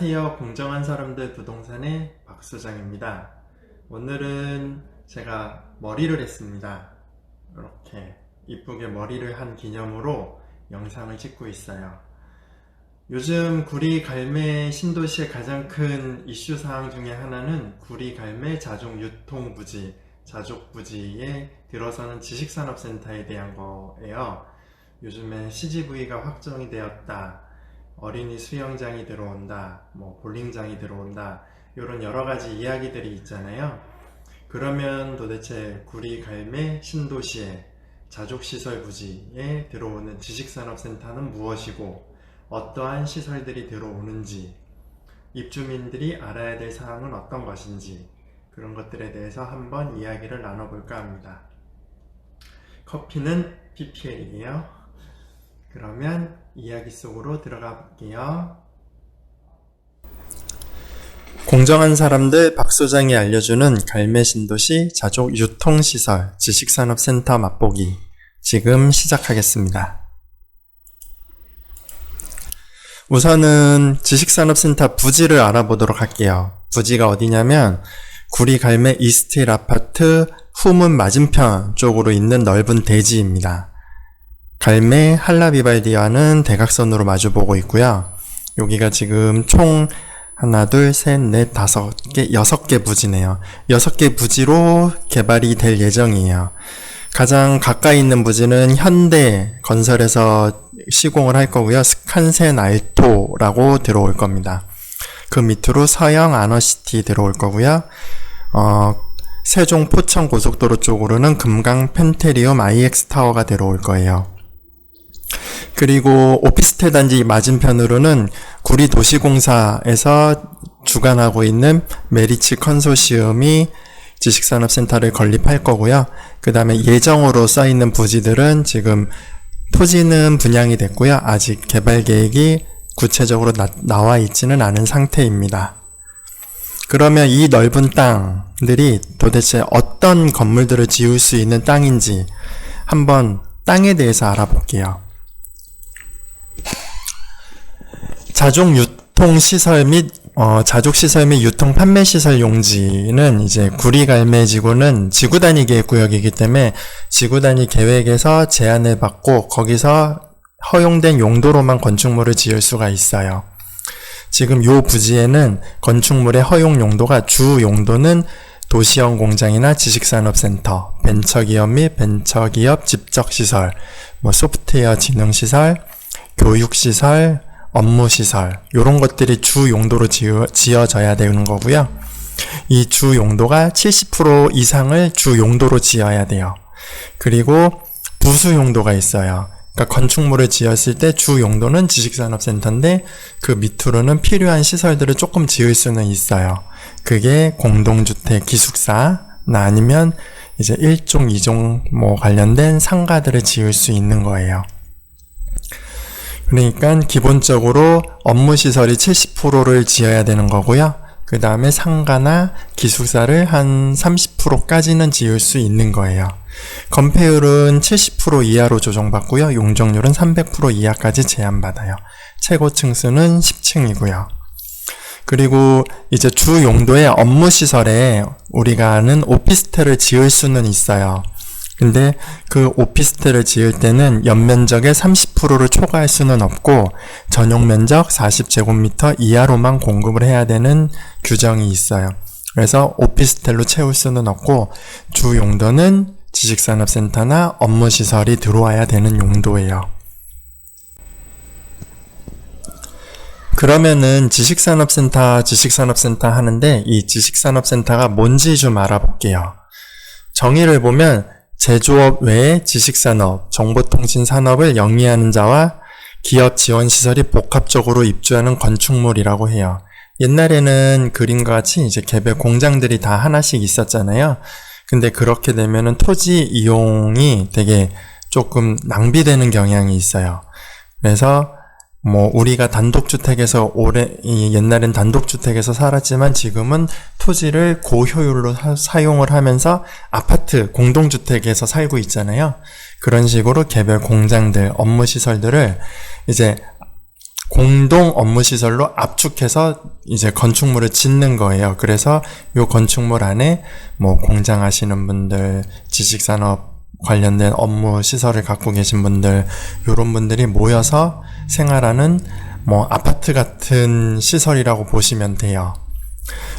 안녕하세요. 공정한 사람들 부동산의 박수장입니다. 오늘은 제가 머리를 했습니다. 이렇게 이쁘게 머리를 한 기념으로 영상을 찍고 있어요. 요즘 구리 갈매 신도시의 가장 큰 이슈 사항 중에 하나는 구리 갈매 자족 유통 부지, 자족 부지에 들어서는 지식산업센터에 대한 거예요. 요즘에 CGV가 확정이 되었다. 어린이 수영장이 들어온다, 뭐 볼링장이 들어온다, 이런 여러 가지 이야기들이 있잖아요. 그러면 도대체 구리 갈매 신도시의 자족시설 부지에 들어오는 지식산업센터는 무엇이고, 어떠한 시설들이 들어오는지, 입주민들이 알아야 될 사항은 어떤 것인지, 그런 것들에 대해서 한번 이야기를 나눠볼까 합니다. 커피는 PPL이에요. 그러면 이야기 속으로 들어가 볼게요. 공정한 사람 들 박 소장이 알려주는 갈매 신도시 자족 유통시설 지식산업센터 맛보기 지금 시작하겠습니다. 우선은 지식산업센터 부지를 알아보도록 할게요. 부지가 어디냐면 구리 갈매 이스틸 아파트 후문 맞은편 쪽으로 있는 넓은 대지입니다. 갈매 한라비발디와는 대각선으로 마주보고 있고요. 여기가 지금 총 하나, 둘, 셋, 넷, 다섯 개, 여섯 개 부지네요. 여섯 개 부지로 개발이 될 예정이에요. 가장 가까이 있는 부지는 현대 건설에서 시공을 할 거고요. 스칸센 알토라고 들어올 겁니다. 그 밑으로 서영 아너시티 들어올 거고요. 어, 세종 포천 고속도로 쪽으로는 금강 펜테리움 IX 타워가 들어올 거예요. 그리고 오피스텔 단지 맞은편으로는 구리 도시공사에서 주관하고 있는 메리츠 컨소시엄이 지식산업센터를 건립할 거고요. 그 다음에 예정으로 써 있는 부지들은 지금 토지는 분양이 됐고요. 아직 개발 계획이 구체적으로 나, 나와 있지는 않은 상태입니다. 그러면 이 넓은 땅들이 도대체 어떤 건물들을 지을 수 있는 땅인지 한번 땅에 대해서 알아볼게요. 자족 유통 시설 및 어, 자족 시설 및 유통 판매 시설 용지는 이제 구리 갈매 지구는 지구 단위 계획 구역이기 때문에 지구 단위 계획에서 제한을 받고 거기서 허용된 용도로만 건축물을 지을 수가 있어요. 지금 요 부지에는 건축물의 허용 용도가 주 용도는 도시형 공장이나 지식산업센터, 벤처기업 및 벤처기업 집적시설, 뭐 소프트웨어 지능시설, 교육시설, 업무시설 요런 것들이 주 용도로 지어, 지어져야 되는 거고요. 이 주 용도가 70% 이상을 주 용도로 지어야 돼요. 그리고 부수 용도가 있어요. 그러니까 건축물을 지었을 때 주 용도는 지식산업센터인데 그 밑으로는 필요한 시설들을 조금 지을 수는 있어요. 그게 공동주택 기숙사 나 아니면 이제 1종, 2종 뭐 관련된 상가들을 지을 수 있는 거예요. 그러니까 기본적으로 업무 시설이 70%를 지어야 되는 거고요. 그 다음에 상가나 기숙사를 한 30%까지는 지을 수 있는 거예요. 건폐율은 70% 이하로 조정받고요. 용적률은 300% 이하까지 제한받아요. 최고 층 수는 10층이고요. 그리고 이제 주 용도의 업무 시설에 우리가 아는 오피스텔을 지을 수는 있어요. 근데 그 오피스텔을 지을 때는 연면적의 30%를 초과할 수는 없고 전용 면적 40제곱미터 이하로만 공급을 해야 되는 규정이 있어요. 그래서 오피스텔로 채울 수는 없고 주 용도는 지식산업센터나 업무시설이 들어와야 되는 용도예요. 그러면은 지식산업센터, 지식산업센터 하는데 이 지식산업센터가 뭔지 좀 알아볼게요. 정의를 보면 제조업 외에 지식산업, 정보통신 산업을 영위하는 자와 기업 지원 시설이 복합적으로 입주하는 건축물이라고 해요. 옛날에는 그림과 같이 이제 개별 공장들이 다 하나씩 있었잖아요. 근데 그렇게 되면은 토지 이용이 되게 조금 낭비되는 경향이 있어요. 그래서 뭐 우리가 단독주택에서 오래 이 옛날엔 단독주택에서 살았지만 지금은 토지를 고효율로 사, 용을 하면서 아파트 공동주택에서 살고 있잖아요. 그런 식으로 개별 공장들 업무 시설들을 이제 공동 업무 시설로 압축해서 이제 건축물을 짓는 거예요. 그래서 요 건축물 안에 뭐 공장 하시는 분들, 지식 산업 관련된 업무 시설을 갖고 계신 분들, 요런 분들이 모여서 생활하는 뭐 아파트 같은 시설이라고 보시면 돼요.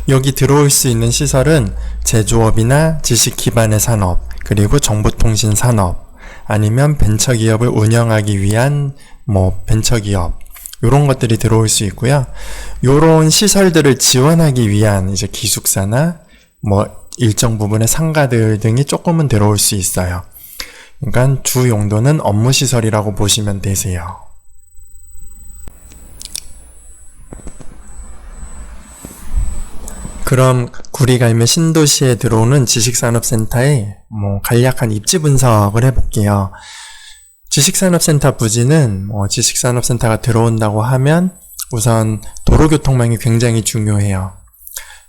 여기 들어올 수 있는 시설은 제조업이나 지식 기반의 산업, 그리고 정보통신 산업, 아니면 벤처기업을 운영하기 위한 뭐 벤처기업, 요런 것들이 들어올 수 있고요. 요런 시설들을 지원하기 위한 이제 기숙사나 뭐 일정 부분의 상가들 등이 조금은 들어올 수 있어요. 그러니까 주 용도는 업무 시설이라고 보시면 되세요. 그럼 구리갈매 신도시에 들어오는 지식산업센터의 뭐 간략한 입지 분석을 해볼게요. 지식산업센터 부지는 뭐 지식산업센터가 들어온다고 하면 우선 도로교통망이 굉장히 중요해요.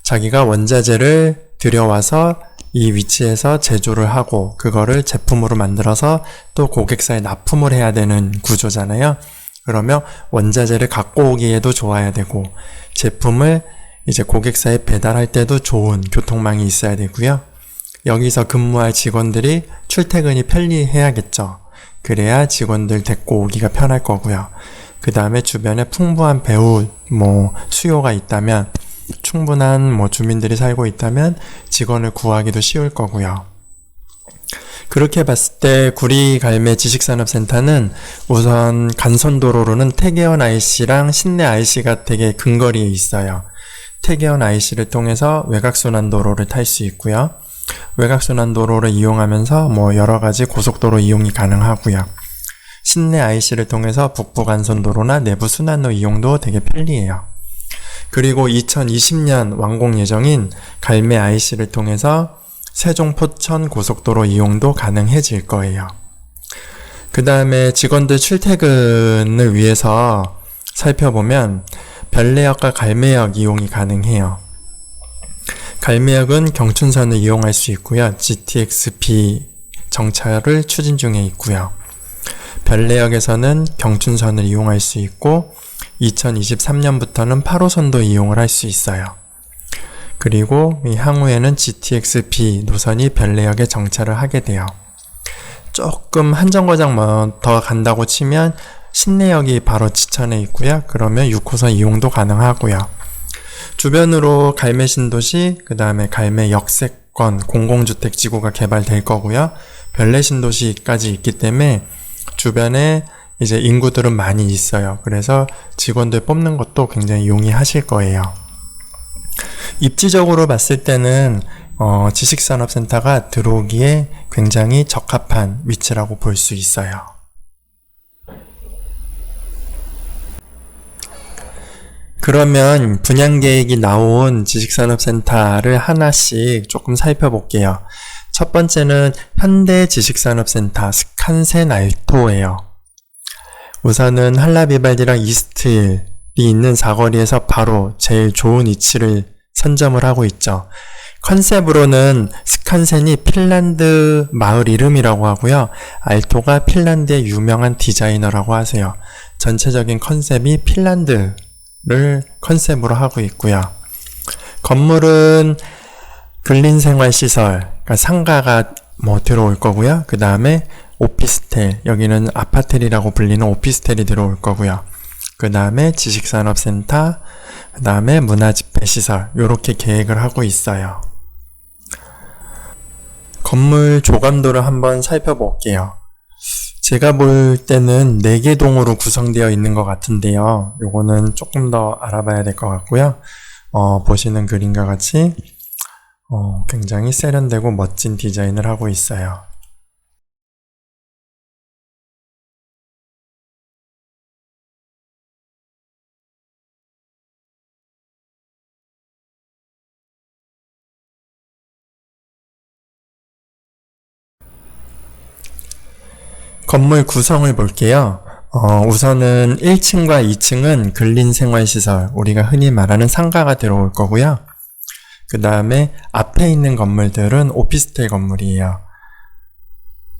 자기가 원자재를 들여와서 이 위치에서 제조를 하고 그거를 제품으로 만들어서 또 고객사에 납품을 해야 되는 구조잖아요. 그러면 원자재를 갖고 오기에도 좋아야 되고 제품을 이제 고객사에 배달할 때도 좋은 교통망이 있어야 되고요. 여기서 근무할 직원들이 출퇴근이 편리해야겠죠. 그래야 직원들 데리고 오기가 편할 거고요. 그 다음에 주변에 풍부한 배우 뭐 수요가 있다면 충분한 뭐 주민들이 살고 있다면 직원을 구하기도 쉬울 거고요. 그렇게 봤을 때 구리 갈매 지식산업센터는 우선 간선도로로는 태계원 IC랑 신내 IC가 되게 근거리에 있어요. 태계원 IC를 통해서 외곽순환도로를 탈 수 있고요. 외곽순환도로를 이용하면서 뭐 여러 가지 고속도로 이용이 가능하고요. 신내 IC를 통해서 북부간선도로나 내부 순환로 이용도 되게 편리해요. 그리고 2020년 완공 예정인 갈매 IC를 통해서 세종 포천 고속도로 이용도 가능해질 거예요. 그 다음에 직원들 출퇴근을 위해서 살펴보면 별내역과 갈매역 이용이 가능해요. 갈매역은 경춘선을 이용할 수 있고요. GTX-B 정차를 추진 중에 있고요. 별내역에서는 경춘선을 이용할 수 있고 2023년부터는 8호선도 이용을 할 수 있어요. 그리고 이 향후에는 GTX-B 노선이 별내역에 정차를 하게 돼요. 조금 한 정거장 뭐더 간다고 치면 신내역이 바로 지천에 있고요. 그러면 6호선 이용도 가능하고요. 주변으로 갈매 신도시, 그 다음에 갈매 역세권 공공주택 지구가 개발될 거고요. 별내 신도시까지 있기 때문에 주변에 이제 인구들은 많이 있어요. 그래서 직원들 뽑는 것도 굉장히 용이하실 거예요. 입지적으로 봤을 때는 어, 지식산업센터가 들어오기에 굉장히 적합한 위치라고 볼 수 있어요. 그러면 분양 계획이 나온 지식산업센터를 하나씩 조금 살펴볼게요. 첫 번째는 현대 지식산업센터 스칸센 알토예요. 우선은 한라비발디랑 이스트힐이 있는 사거리에서 바로 제일 좋은 위치를 선점을 하고 있죠. 컨셉으로는 스칸센이 핀란드 마을 이름이라고 하고요. 알토가 핀란드의 유명한 디자이너라고 하세요. 전체적인 컨셉이 핀란드 를 컨셉으로 하고 있고요. 건물은 근린생활시설, 그러니까 상가가 뭐 들어올 거고요. 그 다음에 오피스텔, 여기는 아파텔이라고 불리는 오피스텔이 들어올 거고요. 그 다음에 지식산업센터, 그 다음에 문화집회시설, 요렇게 계획을 하고 있어요. 건물 조감도를 한번 살펴볼게요. 제가 볼 때는 4개 동으로 구성되어 있는 것 같은데요. 요거는 조금 더 알아봐야 될 것 같고요. 어, 보시는 그림과 같이 어, 굉장히 세련되고 멋진 디자인을 하고 있어요. 건물 구성을 볼게요. 어, 우선은 1층과 2층은 근린생활시설, 우리가 흔히 말하는 상가가 들어올 거고요. 그 다음에 앞에 있는 건물들은 오피스텔 건물이에요.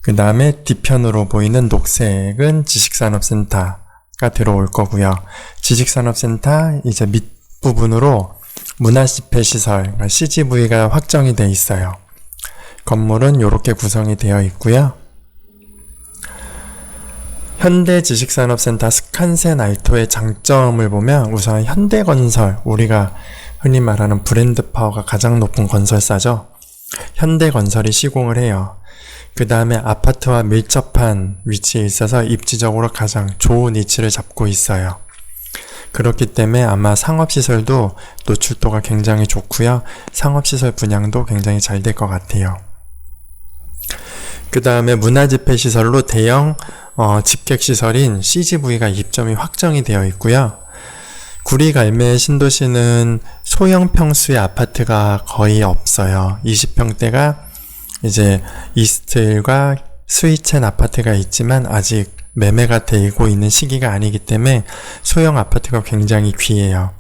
그 다음에 뒤편으로 보이는 녹색은 지식산업센터, 가 들어올 거고요. 지식산업센터 이제 밑부분으로 문화집회시설, 그러니까 CGV가 확정이 돼 있어요. 건물은 이렇게 구성이 되어 있고요. 현대지식산업센터 스칸센 알토의 장점을 보면 우선 현대건설, 우리가 흔히 말하는 브랜드 파워가 가장 높은 건설사죠. 현대건설이 시공을 해요. 그 다음에 아파트와 밀접한 위치에 있어서 입지적으로 가장 좋은 위치를 잡고 있어요. 그렇기 때문에 아마 상업시설도 노출도가 굉장히 좋고요. 상업시설 분양도 굉장히 잘 될 것 같아요. 그 다음에 문화집회 시설로 대형 어, 집객시설인 CGV가 입점이 확정이 되어 있고요. 구리 갈매 신도시는 소형 평수의 아파트가 거의 없어요. 20평대가 이제 이스트힐과 스위첸 아파트가 있지만 아직 매매가 되고 있는 시기가 아니기 때문에 소형 아파트가 굉장히 귀해요.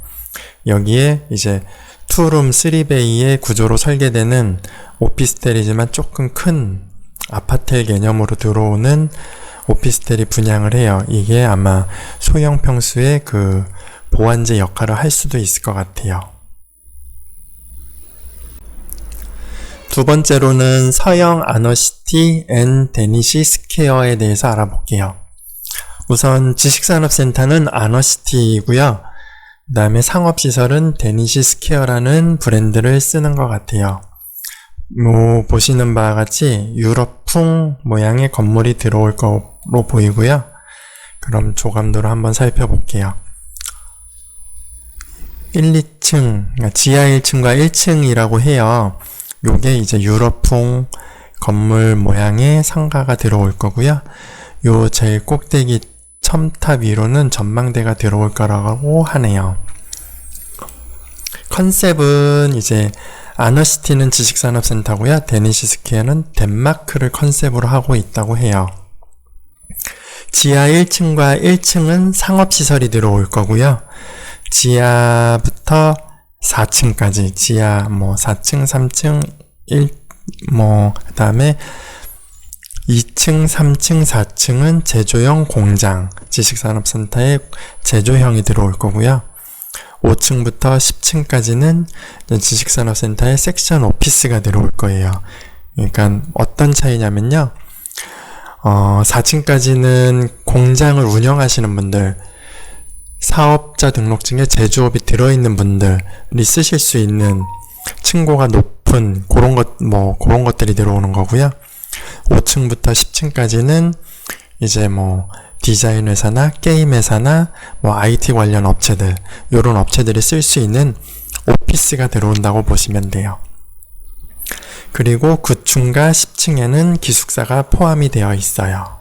여기에 이제 투룸 3베이의 구조로 설계되는 오피스텔이지만 조금 큰 아파트 개념으로 들어오는 오피스텔이 분양을 해요. 이게 아마 소형 평수의 그 보완제 역할을 할 수도 있을 것 같아요. 두 번째로는 서영 아너시티 앤 데니시 스퀘어에 대해서 알아볼게요. 우선 지식산업센터는 아너시티이고요. 그 다음에 상업시설은 데니시 스퀘어라는 브랜드를 쓰는 것 같아요. 뭐 보시는 바와 같이 유럽풍 모양의 건물이 들어올 거로 보이고요. 그럼 조감도를 한번 살펴볼게요. 1, 2층, 그러니까 지하 1층과 1층이라고 해요. 요게 이제 유럽풍 건물 모양의 상가가 들어올 거고요. 요 제일 꼭대기 첨탑 위로는 전망대가 들어올 거라고 하네요. 컨셉은 이제 아너시티는 지식산업센터고요. 데니시스키에는 덴마크를 컨셉으로 하고 있다고 해요. 지하 1층과 1층은 상업시설이 들어올 거고요. 지하부터 4층까지 지하 뭐 4층, 3층, 1, 뭐 그 다음에 2층, 3층, 4층은 제조형 공장, 지식산업센터의 제조형이 들어올 거고요. 5층부터 10층까지는 지식산업센터의 섹션 오피스가 들어올 거예요. 그러니까 어떤 차이냐면요. 어, 4층까지는 공장을 운영하시는 분들, 사업자 등록증에 제조업이 들어있는 분들이 쓰실 수 있는 층고가 높은 그런 것, 뭐, 그런 것들이 들어오는 거고요. 5층부터 10층까지는 이제 뭐, 디자인 회사나 게임 회사나 뭐 IT 관련 업체들 이런 업체들이 쓸 수 있는 오피스가 들어온다고 보시면 돼요. 그리고 9층과 10층에는 기숙사가 포함이 되어 있어요.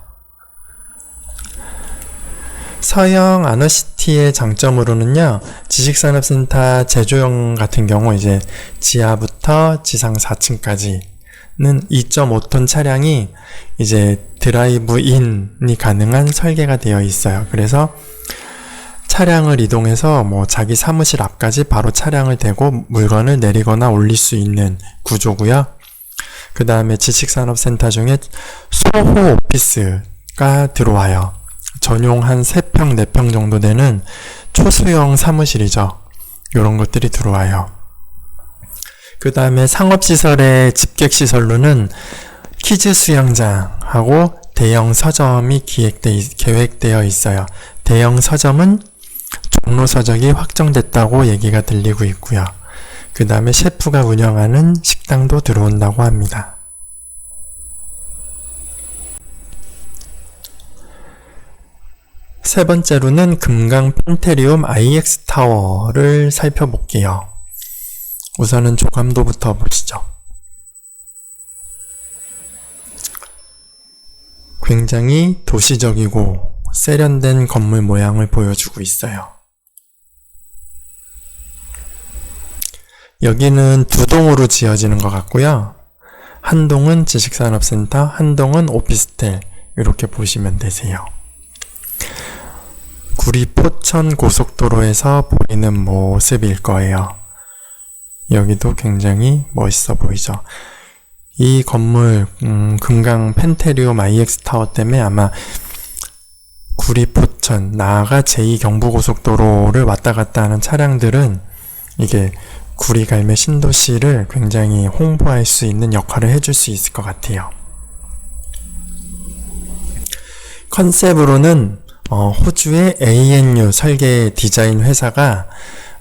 서영 아너시티의 장점으로는요, 지식산업센터 제조형 같은 경우 이제 지하부터 지상 4층까지는 2.5톤 차량이 이제 드라이브 인이 가능한 설계가 되어 있어요. 그래서 차량을 이동해서 뭐 자기 사무실 앞까지 바로 차량을 대고 물건을 내리거나 올릴 수 있는 구조고요. 그 다음에 지식산업센터 중에 소호 오피스가 들어와요. 전용 한 3평, 4평 정도 되는 초수형 사무실이죠. 이런 것들이 들어와요. 그 다음에 상업시설의 집객시설로는 키즈 수영장하고 대형 서점이 기획돼, 계획되어 있어요. 대형 서점은 종로 서적이 확정됐다고 얘기가 들리고 있고요. 그 다음에 셰프가 운영하는 식당도 들어온다고 합니다. 세 번째로는 금강 펜테리움 IX 타워를 살펴볼게요. 우선은 조감도부터 보시죠. 굉장히 도시적이고 세련된 건물 모양을 보여주고 있어요. 여기는 두 동으로 지어지는 것 같고요. 한 동은 지식산업센터, 한 동은 오피스텔 이렇게 보시면 되세요. 구리 포천 고속도로에서 보이는 모습일 거예요. 여기도 굉장히 멋있어 보이죠. 이 건물 음, 금강 펜테리움 IX 타워 때문에 아마 구리 포천 1호선, 나아가 제2경부고속도로를 왔다 갔다 하는 차량들은 이게 구리 갈매 신도시를 굉장히 홍보할 수 있는 역할을 해줄 수 있을 것 같아요. 컨셉으로는 어, 호주의 ANU 설계 디자인 회사가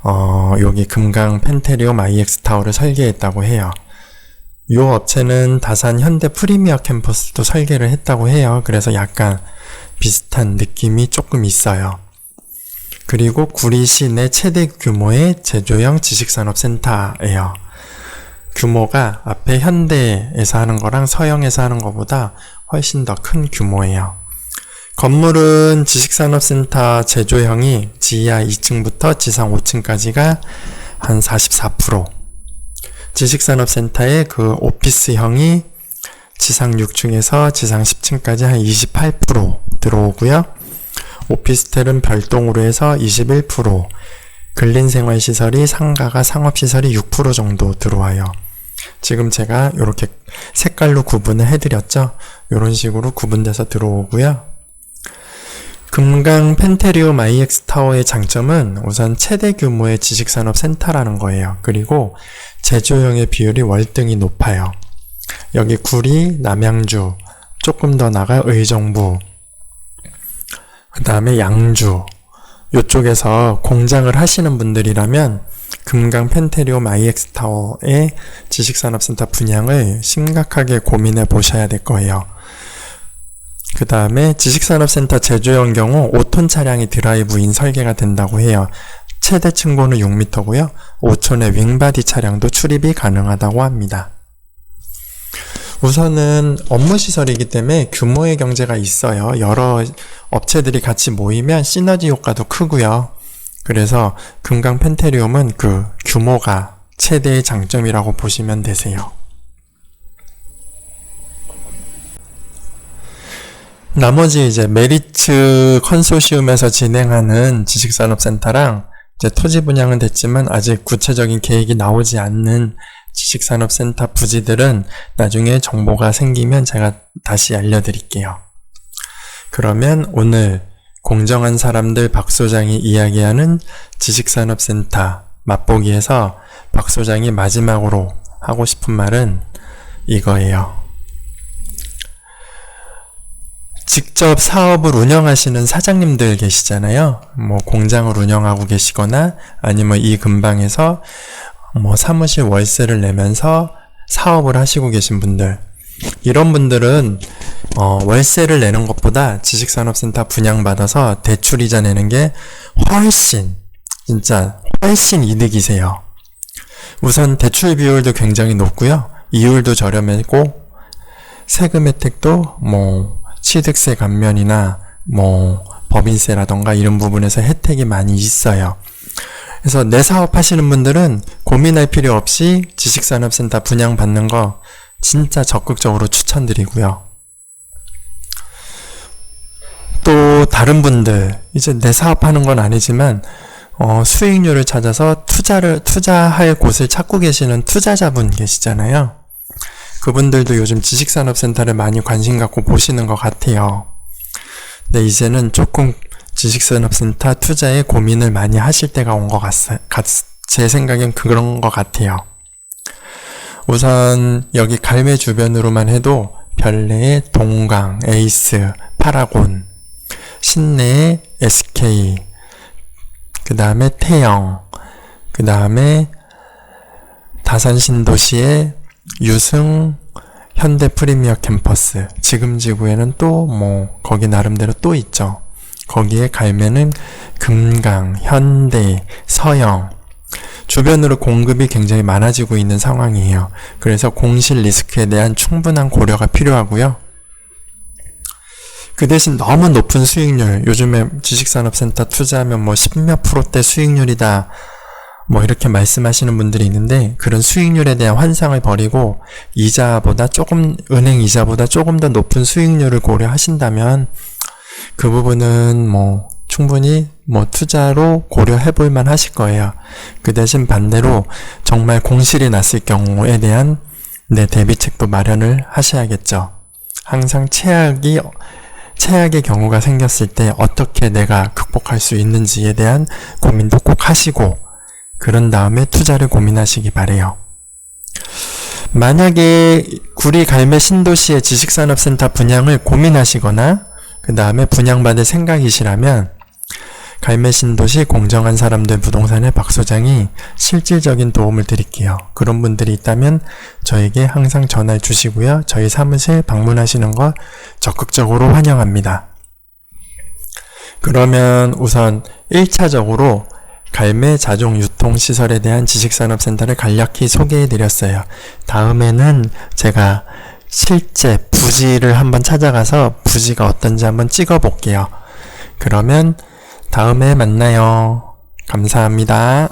어, 여기 금강 펜테리움 IX 타워를 설계했다고 해요. 이 업체는 다산 현대 프리미어 캠퍼스도 설계를 했다고 해요. 그래서 약간 비슷한 느낌이 조금 있어요. 그리고 구리 시 내 최대 규모의 제조형 지식산업센터예요. 규모가 앞에 현대에서 하는 거랑 서영에서 하는 것보다 훨씬 더 큰 규모예요. 건물은 지식산업센터 제조형이 지하 2층부터 지상 5층까지가 한 44%, 지식산업센터의 그 오피스형이 지상 6층에서 지상 10층까지 한 28% 들어오고요. 오피스텔은 별동으로 해서 21%, 근린생활시설이 상가가 상업시설이 6% 정도 들어와요. 지금 제가 이렇게 색깔로 구분을 해드렸죠. 이런 식으로 구분돼서 들어오고요. 금강 펜테리움 IX 타워의 장점은 우선 최대 규모의 지식산업 센터라는 거예요. 그리고 제조형의 비율이 월등히 높아요. 여기 구리, 남양주, 조금 더 나가 의정부, 그 다음에 양주, 이쪽에서 공장을 하시는 분들이라면 금강 펜테리움 IX 타워의 지식산업센터 분양을 심각하게 고민해 보셔야 될 거예요. 그 다음에 지식산업센터 제조형 경우 5톤 차량이 드라이브인 설계가 된다고 해요. 최대 층고는 6m고요. 5톤의 윙바디 차량도 출입이 가능하다고 합니다. 우선은 업무 시설이기 때문에 규모의 경제가 있어요. 여러 업체들이 같이 모이면 시너지 효과도 크고요. 그래서 금강 펜테리움은 그 규모가 최대의 장점이라고 보시면 되세요. 나머지 이제 메리츠 컨소시움에서 진행하는 지식산업센터랑 이제 토지 분양은 됐지만 아직 구체적인 계획이 나오지 않는 지식산업센터 부지들은 나중에 정보가 생기면 제가 다시 알려드릴게요. 그러면 오늘 공정한 사람들 박 소장이 이야기하는 지식산업센터 맛보기에서 박 소장이 마지막으로 하고 싶은 말은 이거예요. 직접 사업을 운영하시는 사장님들 계시잖아요. 뭐 공장을 운영하고 계시거나 아니면 이 근방에서 뭐 사무실 월세를 내면서 사업을 하시고 계신 분들. 이런 분들은 어, 월세를 내는 것보다 지식산업센터 분양받아서 대출이자 내는 게 훨씬 진짜 훨씬 이득이세요. 우선 대출 비율도 굉장히 높고요. 이율도 저렴하고 세금 혜택도 뭐 취득세 감면이나 뭐 법인세라던가 이런 부분에서 혜택이 많이 있어요. 그래서 내 사업 하시는 분들은 고민할 필요 없이 지식산업센터 분양받는 거 진짜 적극적으로 추천드리고요. 또 다른 분들 이제 내 사업하는 건 아니지만 어, 수익률을 찾아서 투자를 투자할 곳을 찾고 계시는 투자자분 계시잖아요. 그분들도 요즘 지식산업센터를 많이 관심 갖고 보시는 것 같아요. 근데 이제는 조금 지식산업센터 투자에 고민을 많이 하실 때가 온 것 같아요. 제 생각엔 그런 것 같아요. 우선 여기 갈매 주변으로만 해도 별내의 동강, 에이스, 파라곤, 신내의 SK, 그 다음에 태영, 그 다음에 다산 신도시의 유승 현대 프리미어 캠퍼스 지금 지구에는 또 뭐 거기 나름대로 또 있죠. 거기에 갈매는 금강, 현대, 서영 주변으로 공급이 굉장히 많아지고 있는 상황이에요. 그래서 공실 리스크에 대한 충분한 고려가 필요하고요. 그 대신 너무 높은 수익률, 요즘에 지식산업센터 투자하면 뭐 10몇 프로대 수익률이다. 뭐 이렇게 말씀하시는 분들이 있는데 그런 수익률에 대한 환상을 버리고 이자보다 조금 은행 이자보다 조금 더 높은 수익률을 고려하신다면 그 부분은 뭐 충분히 뭐 투자로 고려해 볼만 하실 거예요. 그 대신 반대로 정말 공실이 났을 경우에 대한 내 대비책도 마련을 하셔야겠죠. 항상 최악이 최악의 경우가 생겼을 때 어떻게 내가 극복할 수 있는지에 대한 고민도 꼭 하시고 그런 다음에 투자를 고민하시기 바래요. 만약에 구리 갈매 신도시의 지식산업센터 분양을 고민하시거나 그 다음에 분양받을 생각이시라면 갈매 신도시 공정한 사람들 부동산의 박 소장이 실질적인 도움을 드릴게요. 그런 분들이 있다면 저에게 항상 전화해 주시고요. 저희 사무실 방문하시는 거 적극적으로 환영합니다. 그러면 우선 1차적으로 갈매 자동 유통 시설에 대한 지식산업센터를 간략히 소개해 드렸어요. 다음에는 제가 실제 부지를 한번 찾아가서 부지가 어떤지 한번 찍어 볼게요. 그러면 다음에 만나요. 감사합니다.